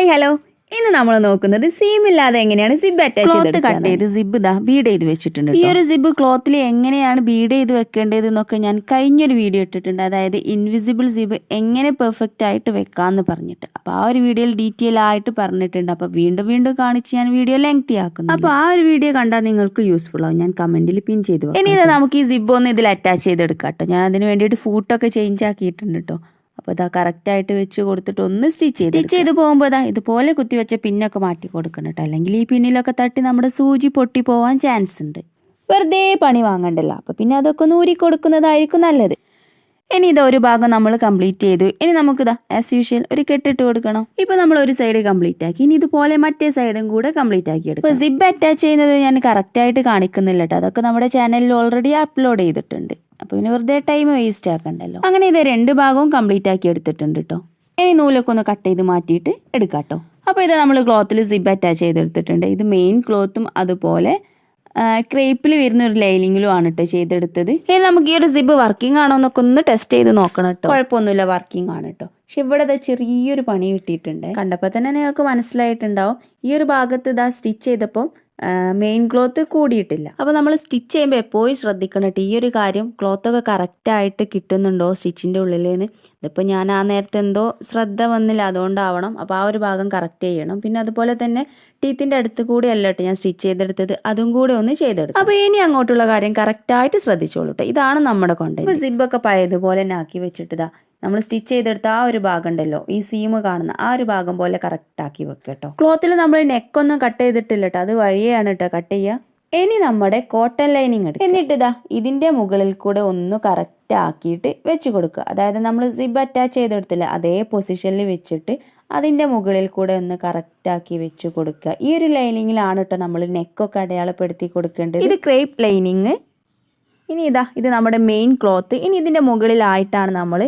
Hi hello ഇന്ന് നമ്മൾ നോക്കുന്നത് സീം ഇല്ലാതെ എങ്ങനെയാണ് സിബ് അറ്റാച്ച് ക്ലോത്ത് കട്ട് ചെയ്ത് സിബ് ഇതാ ബീഡ് ചെയ്ത് വെച്ചിട്ടുണ്ട് ഈ ഒരു സിബ് ക്ലോത്തിൽ എങ്ങനെയാണ് ബീഡ് ചെയ്ത് വെക്കേണ്ടത് എന്നൊക്കെ ഞാൻ കഴിഞ്ഞൊരു വീഡിയോ ഇട്ടിട്ടുണ്ട്. അതായത് ഇൻവിസിബിൾ സിബ് എങ്ങനെ പെർഫെക്റ്റ് ആയിട്ട് വെക്കാമെന്ന് പറഞ്ഞിട്ട്. അപ്പോൾ ആ ഒരു വീഡിയോയിൽ ഡീറ്റെയിൽ ആയിട്ട് പറഞ്ഞിട്ടുണ്ട്. അപ്പോൾ വീണ്ടും വീണ്ടും കാണിച്ച് ഞാൻ വീഡിയോ ലെങ്തി ആക്കുന്നു അപ്പോൾ ആ ഒരു വീഡിയോ കണ്ടാൽ നിങ്ങൾക്ക് യൂസ്ഫുൾ ആവും. ഞാൻ കമന്റിൽ പിൻ ചെയ്തു. ഇനി ഇത് നമുക്ക് ഈ സിബ് ഒന്ന് ഇതിൽ അറ്റാച്ച് ചെയ്തെടുക്കാം കേട്ടോ ഞാൻ അതിന് വേണ്ടിയിട്ട് ഫൂട്ടൊക്കെ ചേഞ്ച് ആക്കിയിട്ടുണ്ട് കേട്ടോ അപ്പോൾ ഇതാ കറക്റ്റായിട്ട് വെച്ച് കൊടുത്തിട്ട് ഒന്ന് സ്റ്റിച്ച് ചെയ്ത് സ്റ്റിച്ച് ചെയ്ത് പോകുമ്പോൾ ഇതാ ഇതുപോലെ കുത്തി വെച്ച പിന്നൊക്കെ മാറ്റി കൊടുക്കണം കേട്ടോ. അല്ലെങ്കിൽ ഈ പിന്നിലൊക്കെ തട്ടി നമ്മുടെ സൂചി പൊട്ടി പോവാൻ ചാൻസ് ഉണ്ട്. വെറുതെ പണി വാങ്ങണ്ടല്ലോ. അപ്പോൾ പിന്നെ അതൊക്കെ ഒന്ന് ഊരി കൊടുക്കുന്നതായിരിക്കും നല്ലത്. ഇനി ഇതാ ഒരു ഭാഗം നമ്മൾ കംപ്ലീറ്റ് ചെയ്തു. ഇനി നമുക്കിതാ ആസ് യൂഷ്വൽ ഒരു കെട്ടിട്ട് കൊടുക്കണം. ഇപ്പൊ നമ്മൾ ഒരു സൈഡ് കംപ്ലീറ്റ് ആക്കി. ഇനി ഇതുപോലെ മറ്റേ സൈഡും കൂടെ കംപ്ലീറ്റ് ആക്കി എടുക്കും. സിബ് അറ്റാച്ച് ചെയ്യുന്നത് ഞാൻ കറക്റ്റ് ആയിട്ട് കാണിക്കുന്നില്ല കേട്ടോ. അതൊക്കെ നമ്മുടെ ചാനലിൽ ഓൾറെഡി അപ്ലോഡ് ചെയ്തിട്ടുണ്ട്. അപ്പൊ പിന്നെ വെറുതെ ടൈം വേസ്റ്റ് ആക്കണ്ടല്ലോ. അങ്ങനെ ഇത് രണ്ട് ഭാഗവും കംപ്ലീറ്റ് ആക്കി എടുത്തിട്ടുണ്ട് കേട്ടോ ഇനി നൂലൊക്കെ ഒന്ന് കട്ട് ചെയ്ത് മാറ്റിയിട്ട് എടുക്കാം കേട്ടോ അപ്പോൾ ഇത് നമ്മൾ ക്ലോത്തിൽ സിബ് അറ്റാച്ച് ചെയ്തെടുത്തിട്ടുണ്ട്. ഇത് മെയിൻ ക്ലോത്തും അതുപോലെ ക്രേപ്പിൽ വരുന്ന ഒരു ലൈനിങ്ങിലും ആണ് കേട്ടോ ചെയ്തെടുത്തത്. ഇനി നമുക്ക് ഈ ഒരു സിബ് വർക്കിംഗ് ആണോ എന്നൊക്കെ ഒന്ന് ടെസ്റ്റ് ചെയ്ത് നോക്കണം കേട്ടോ കുഴപ്പമൊന്നുമില്ല വർക്കിംഗ് ആണ് കേട്ടോ പക്ഷെ ഇവിടെ അത് ചെറിയൊരു പണി കിട്ടിയിട്ടുണ്ട്. കണ്ടപ്പോൾ തന്നെ നിങ്ങൾക്ക് മനസ്സിലായിട്ടുണ്ടാവും. ഈ ഒരു ഭാഗത്ത് ഇതാ സ്റ്റിച്ച് ചെയ്തപ്പോൾ മെയിൻ ക്ലോത്ത് കൂടിയിട്ടില്ല. അപ്പോൾ നമ്മൾ സ്റ്റിച്ച് ചെയ്യുമ്പോൾ എപ്പോഴും ശ്രദ്ധിക്കണം കേട്ടോ ഈ ഒരു കാര്യം ക്ലോത്തൊക്കെ കറക്റ്റായിട്ട് കിട്ടുന്നുണ്ടോ സ്റ്റിച്ചിന്റെ ഉള്ളിൽ നിന്ന് ഇതിപ്പോൾ ഞാൻ ആ നേരത്തെ എന്തോ ശ്രദ്ധ വന്നില്ല അതുകൊണ്ടാവണം. അപ്പോൾ ആ ഒരു ഭാഗം കറക്റ്റ് ചെയ്യണം. പിന്നെ അതുപോലെ തന്നെ ടീത്തിന്റെ അടുത്ത് കൂടി അല്ല കേട്ടോ ഞാൻ സ്റ്റിച്ച് ചെയ്തെടുത്തത്. അതും കൂടെ ഒന്ന് ചെയ്തെടുത്തു അപ്പോൾ ഇനി അങ്ങോട്ടുള്ള കാര്യം കറക്റ്റായിട്ട് ശ്രദ്ധിച്ചോളൂ കേട്ടോ ഇതാണ് നമ്മുടെ കൊണ്ടേ ഇപ്പോൾ സിബൊക്കെ പഴയതുപോലെ തന്നെ ആക്കി വെച്ചിട്ട് ഇതാ. നമ്മൾ സ്റ്റിച്ച് ചെയ്തെടുത്ത ആ ഒരു ഭാഗം ഉണ്ടല്ലോ ഈ സീമ് കാണുന്ന ആ ഒരു ഭാഗം പോലെ കറക്റ്റ് ആക്കി വെക്കുക കേട്ടോ. ക്ലോത്തിൽ നമ്മൾ നെക്കൊന്നും കട്ട് ചെയ്തിട്ടില്ല കേട്ടോ അത് വഴിയാണ് കേട്ടോ കട്ട് ചെയ്യുക. ഇനി നമ്മുടെ കോട്ടൺ ലൈനിങ് എടുക്കുക. എന്നിട്ട് ഇതാ ഇതിന്റെ മുകളിൽ കൂടെ ഒന്ന് കറക്റ്റ് ആക്കിയിട്ട് വെച്ച് കൊടുക്കുക. അതായത് നമ്മൾ സിബ് അറ്റാച്ച് ചെയ്തെടുത്തില്ല അതേ പൊസിഷനിൽ വെച്ചിട്ട് അതിന്റെ മുകളിൽ കൂടെ ഒന്ന് കറക്റ്റ് ആക്കി വെച്ച് കൊടുക്കുക. ഈ ഒരു ലൈനിങ്ങിലാണ് കേട്ടോ നമ്മൾ നെക്കൊക്കെ അടയാളപ്പെടുത്തി കൊടുക്കേണ്ടത്. ഇത് ക്രേപ്പ് ലൈനിങ് ഇനി ഇതാ ഇത് നമ്മുടെ മെയിൻ ക്ലോത്ത് ഇനി ഇതിന്റെ മുകളിലായിട്ടാണ് നമ്മൾ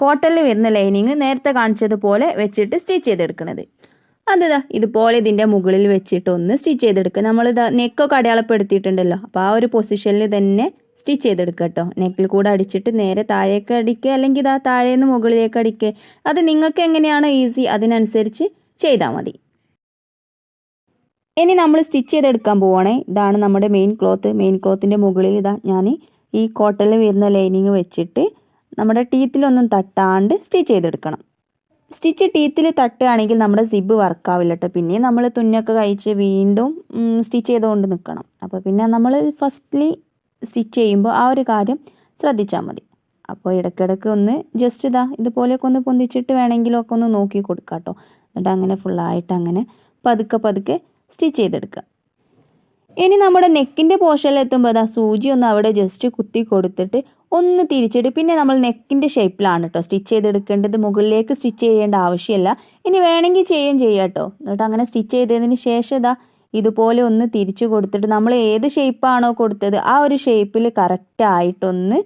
കോട്ടണിൽ വരുന്ന ലൈനിങ് നേരത്തെ കാണിച്ചതുപോലെ വെച്ചിട്ട് സ്റ്റിച്ച് ചെയ്തെടുക്കുന്നത് അതാ ഇതുപോലെ ഇതിന്റെ മുകളിൽ വെച്ചിട്ട് ഒന്ന് സ്റ്റിച്ച് ചെയ്തെടുക്കുക നമ്മളിതാ നെക്കൊക്കെ അടയാളപ്പെടുത്തിയിട്ടുണ്ടല്ലോ. അപ്പോൾ ആ ഒരു പൊസിഷനിൽ തന്നെ സ്റ്റിച്ച് ചെയ്തെടുക്കുക കേട്ടോ നെക്കിൽ കൂടെ അടിച്ചിട്ട് നേരെ താഴേക്ക് അടിക്കുക അല്ലെങ്കിൽ ഇതാ താഴേന്ന് മുകളിലേക്ക് അടിക്കുക അത് നിങ്ങൾക്ക് എങ്ങനെയാണോ ഈസി അതിനനുസരിച്ച് ചെയ്താൽ മതി. ഇനി നമ്മൾ സ്റ്റിച്ച് ചെയ്തെടുക്കാൻ പോവുകയാണെ ഇതാണ് നമ്മുടെ മെയിൻ ക്ലോത്ത്. മെയിൻ ക്ലോത്തിന്റെ മുകളിൽ ഇതാ ഞാൻ ഈ കോട്ടണിൽ വരുന്ന ലൈനിങ് വെച്ചിട്ട് നമ്മുടെ ടീത്തിലൊന്നും തട്ടാണ്ട് സ്റ്റിച്ച് ചെയ്തെടുക്കണം. സ്റ്റിച്ച് ടീത്തിൽ തട്ടുകയാണെങ്കിൽ നമ്മുടെ സിബ് വർക്കാവില്ല കേട്ടോ പിന്നെ നമ്മൾ തുന്നൊക്കെ കഴിച്ച് വീണ്ടും സ്റ്റിച്ച് ചെയ്തുകൊണ്ട് നിൽക്കണം അപ്പോൾ പിന്നെ നമ്മൾ ഫസ്റ്റ്ലി സ്റ്റിച്ച് ചെയ്യുമ്പോൾ ആ ഒരു കാര്യം ശ്രദ്ധിച്ചാൽ മതി. അപ്പോൾ ഇടയ്ക്കിടയ്ക്ക് ഒന്ന് ജസ്റ്റ് ഇതാ ഇതുപോലെയൊക്കെ ഒന്ന് പൊന്തിച്ചിട്ട് വേണമെങ്കിലൊക്കെ ഒന്ന് നോക്കി കൊടുക്കാം കേട്ടോ എന്നിട്ട് അങ്ങനെ ഫുള്ളായിട്ട് അങ്ങനെ പതുക്കെ പതുക്കെ സ്റ്റിച്ച് ചെയ്തെടുക്കുക ഇനി നമ്മുടെ നെക്കിന്റെ പോർഷനിൽ എത്തുമ്പോൾ അതാ സൂചി ഒന്ന് അവിടെ ജസ്റ്റ് കുത്തി കൊടുത്തിട്ട് ഒന്ന് തിരിച്ചിട്ട് പിന്നെ നമ്മൾ നെക്കിന്റെ ഷേപ്പിലാണ് കേട്ടോ സ്റ്റിച്ച് ചെയ്തെടുക്കേണ്ടത്. മുകളിലേക്ക് സ്റ്റിച്ച് ചെയ്യേണ്ട ആവശ്യമില്ല. ഇനി വേണമെങ്കിൽ ചെയ്യുകയും ചെയ്യാം കേട്ടോ എന്നിട്ട് അങ്ങനെ സ്റ്റിച്ച് ചെയ്തതിന് ശേഷം ഇതാ ഇതുപോലെ ഒന്ന് തിരിച്ചു കൊടുത്തിട്ട് നമ്മൾ ഏത് ഷേപ്പാണോ കൊടുത്തത് ആ ഒരു ഷേപ്പിൽ കറക്റ്റായിട്ടൊന്ന്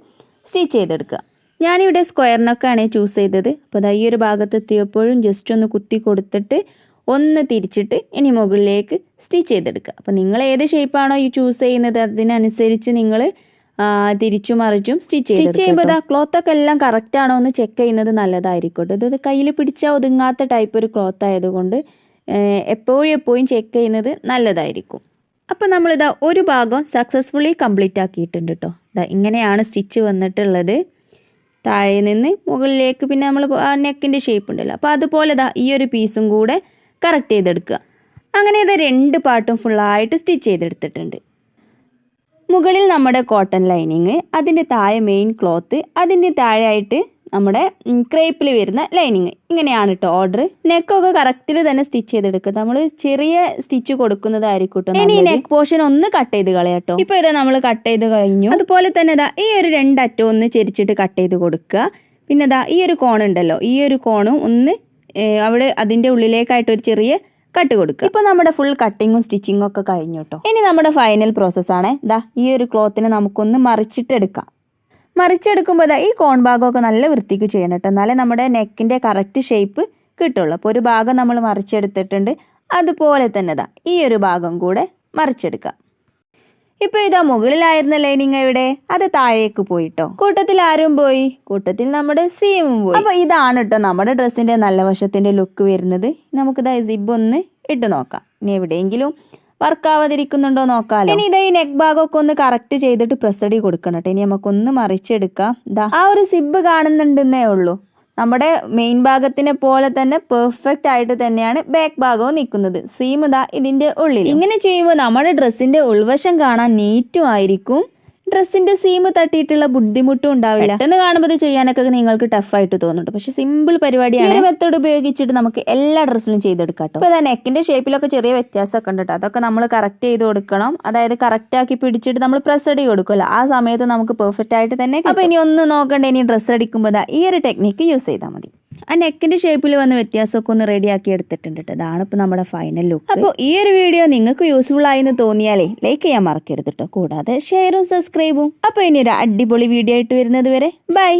സ്റ്റിച്ച് ചെയ്തെടുക്കുക. ഞാനിവിടെ സ്ക്വയറിനൊക്കെയാണ് ചൂസ് ചെയ്തത്. അപ്പോൾ അത് ഈ ഒരു ഭാഗത്ത് എത്തിയപ്പോഴും ജസ്റ്റ് ഒന്ന് കുത്തി കൊടുത്തിട്ട് ഒന്ന് തിരിച്ചിട്ട് ഇനി മുകളിലേക്ക് സ്റ്റിച്ച് ചെയ്തെടുക്കുക. അപ്പോൾ നിങ്ങൾ ഏത് ഷേപ്പാണോ ഈ ചൂസ് ചെയ്യുന്നത് അതിനനുസരിച്ച് നിങ്ങൾ തിരിച്ചു മറിച്ചും സ്റ്റിച്ച് സ്റ്റിച്ച് ചെയ്യുമ്പോൾ ക്ലോത്ത് ഒക്കെ എല്ലാം കറക്റ്റ് ആണോ എന്ന് ചെക്ക് ചെയ്യുന്നത് നല്ലതായിരിക്കും ഇത് കയ്യിൽ പിടിച്ചാൽ ഒതുങ്ങാത്ത ടൈപ്പ് ഒരു ക്ലോത്ത് ആയതുകൊണ്ട് എപ്പോഴും എപ്പോഴും ചെക്ക് ചെയ്യുന്നത് നല്ലതായിരിക്കും. അപ്പോൾ നമ്മളിതാ ഒരു ഭാഗം സക്സസ്ഫുള്ളി കംപ്ലീറ്റ് ആക്കിയിട്ടുണ്ട് കേട്ടോ ഇതാ ഇങ്ങനെയാണ് സ്റ്റിച്ച് വന്നിട്ടുള്ളത്. താഴെ നിന്ന് മുകളിലേക്ക് പിന്നെ നമ്മൾ ആ നെക്കിന്റെ ഷേപ്പ് ഉണ്ടല്ലോ. അപ്പോൾ അതുപോലെ ഇതാ ഈ ഒരു പീസും കൂടെ കറക്റ്റ് ചെയ്തെടുക്കുക. അങ്ങനെ ഇത് രണ്ട് പാർട്ടും ഫുള്ളായിട്ട് സ്റ്റിച്ച് ചെയ്തെടുത്തിട്ടുണ്ട്. മുകളിൽ നമ്മുടെ കോട്ടൺ ലൈനിങ് അതിന്റെ താഴെ മെയിൻ ക്ലോത്ത് അതിന്റെ താഴെയായിട്ട് നമ്മുടെ ക്രേപ്പിൽ വരുന്ന ലൈനിങ് ഇങ്ങനെയാണ് കേട്ടോ ഓർഡർ നെക്കൊക്കെ കറക്റ്റിൽ തന്നെ സ്റ്റിച്ച് ചെയ്തെടുക്കുക. നമ്മൾ ചെറിയ സ്റ്റിച്ച് കൊടുക്കുന്നതായിരിക്കും കേട്ടോ ഇനി നെക്ക് പോർഷൻ ഒന്ന് കട്ട് ചെയ്ത് കളയാട്ടോ ഇപ്പൊ ഇതാ നമ്മൾ കട്ട് ചെയ്ത് കഴിഞ്ഞു. അതുപോലെ തന്നെ ഇതാ ഈ ഒരു രണ്ടറ്റം ഒന്ന് ചെരിച്ചിട്ട് കട്ട് ചെയ്ത് കൊടുക്കുക. പിന്നെ ഇതാ ഈ ഒരു കോണുണ്ടല്ലോ ഈ ഒരു കോണും ഒന്ന് അവിടെ അതിന്റെ ഉള്ളിലേക്കായിട്ട് ഒരു ചെറിയ കട്ട് കൊടുക്കുക ഇപ്പോൾ നമ്മുടെ ഫുൾ കട്ടിങ്ങും സ്റ്റിച്ചിങ്ങും ഒക്കെ കഴിഞ്ഞു കേട്ടോ ഇനി നമ്മുടെ ഫൈനൽ പ്രോസസ് ആണ്. ദാ ഈ ഒരു ക്ലോത്തിനെ നമുക്കൊന്ന് മറിച്ചിട്ടെടുക്കാം. മറിച്ചെടുക്കുമ്പോൾ ഈ കോൺ ഭാഗമൊക്കെ നല്ല വൃത്തിക്ക് ചെയ്യണം കേട്ടോ എന്നാലേ നമ്മുടെ നെക്കിന്റെ കറക്റ്റ് ഷേപ്പ് കിട്ടുള്ളൂ. അപ്പോൾ ഒരു ഭാഗം നമ്മൾ മറിച്ചെടുത്തിട്ടുണ്ട്. അതുപോലെ തന്നെ ദാ ഈ ഒരു ഭാഗം കൂടെ മറിച്ചെടുക്കാം. ഇപ്പൊ ഇതാ മുകളിലായിരുന്ന ലൈനിങ് എവിടെ അത് താഴേക്ക് പോയിട്ടോ. കൂട്ടത്തിൽ ആരും പോയി? കൂട്ടത്തിൽ നമ്മുടെ സീമും പോയി. അപ്പൊ ഇതാണ് കേട്ടോ നമ്മുടെ ഡ്രസ്സിന്റെ നല്ല വശത്തിന്റെ ലുക്ക് വരുന്നത്. നമുക്കിതാ സിബ് ഒന്ന് ഇട്ട് നോക്കാം. ഇനി എവിടെയെങ്കിലും വർക്ക് ആവാതിരിക്കുന്നുണ്ടോ നോക്കാലോ. ഇനി ഇതാ ഈ നെക്ക് ഭാഗമൊക്കെ ഒന്ന് കറക്റ്റ് ചെയ്തിട്ട് പ്രസഡി കൊടുക്കണം കേട്ടോ ഇനി നമുക്കൊന്ന് മറിച്ചെടുക്കാം. ആ ഒരു സിബ് കാണുന്നുണ്ടെന്നേ ഉള്ളൂ. നമ്മുടെ മെയിൻ ഭാഗത്തിനെ പോലെ തന്നെ പെർഫെക്റ്റ് ആയിട്ട് തന്നെയാണ് ബാക്ക് ഭാഗവും നിൽക്കുന്നത്. സീം ഇതാ ഇതിന്റെ ഉള്ളിൽ ഇങ്ങനെ ചെയ്യുമ്പോൾ നമ്മുടെ ഡ്രസ്സിന്റെ ഉൾവശം കാണാൻ നീറ്റും ആയിരിക്കും. ഡ്രസ്സിന്റെ സീം തട്ടിയിട്ടുള്ള ബുദ്ധിമുട്ടും ഉണ്ടാവില്ല. പെട്ടെന്ന് കാണുമ്പോൾ ഇത് ചെയ്യാനൊക്കെ നിങ്ങൾക്ക് ടഫായിട്ട് തോന്നുന്നുണ്ട്. പക്ഷെ സിമ്പിൾ പരിപാടിയാണ്. മെത്തേഡ് ഉപയോഗിച്ചിട്ട് നമുക്ക് എല്ലാ ഡ്രസ്സിലും ചെയ്തെടുക്കാം കേട്ടോ ഇപ്പൊ നെക്കിന്റെ ഷേപ്പിലൊക്കെ ചെറിയ വ്യത്യാസമൊക്കെ ഉണ്ട് കേട്ടോ അതൊക്കെ നമ്മൾ കറക്റ്റ് ചെയ്ത് കൊടുക്കണം. അതായത് കറക്റ്റ് ആക്കി പിടിച്ചിട്ട് നമ്മൾ പ്രസ് അടി കൊടുക്കുമല്ലോ. ആ സമയത്ത് നമുക്ക് പെർഫെക്റ്റ് ആയിട്ട് തന്നെ അപ്പൊ ഇനി ഒന്ന് നോക്കണ്ട. ഇനി ഡ്രസ്സ് അടിക്കുമ്പോൾ ഈ ഒരു ടെക്നിക്ക് യൂസ് ചെയ്താൽ മതി. ആ നെക്കിന്റെ ഷേപ്പിൽ വന്ന വ്യത്യാസമൊക്കെ ഒന്ന് റെഡി ആക്കി എടുത്തിട്ടുണ്ട് കേട്ടോ അതാണ് ഇപ്പൊ നമ്മുടെ ഫൈനൽ ലുക്ക് അപ്പോൾ ഈ ഒരു വീഡിയോ നിങ്ങൾക്ക് യൂസ്ഫുൾ ആയി എന്ന് തോന്നിയാലേ ലൈക്ക് ചെയ്യാൻ മറക്കരുത് കേട്ടോ കൂടാതെ ഷെയറും സബ്സ്ക്രൈബും അപ്പോൾ ഇനി ഒരു അടിപൊളി വീഡിയോ ആയിട്ട് വരുന്നത് വരെ. ബൈ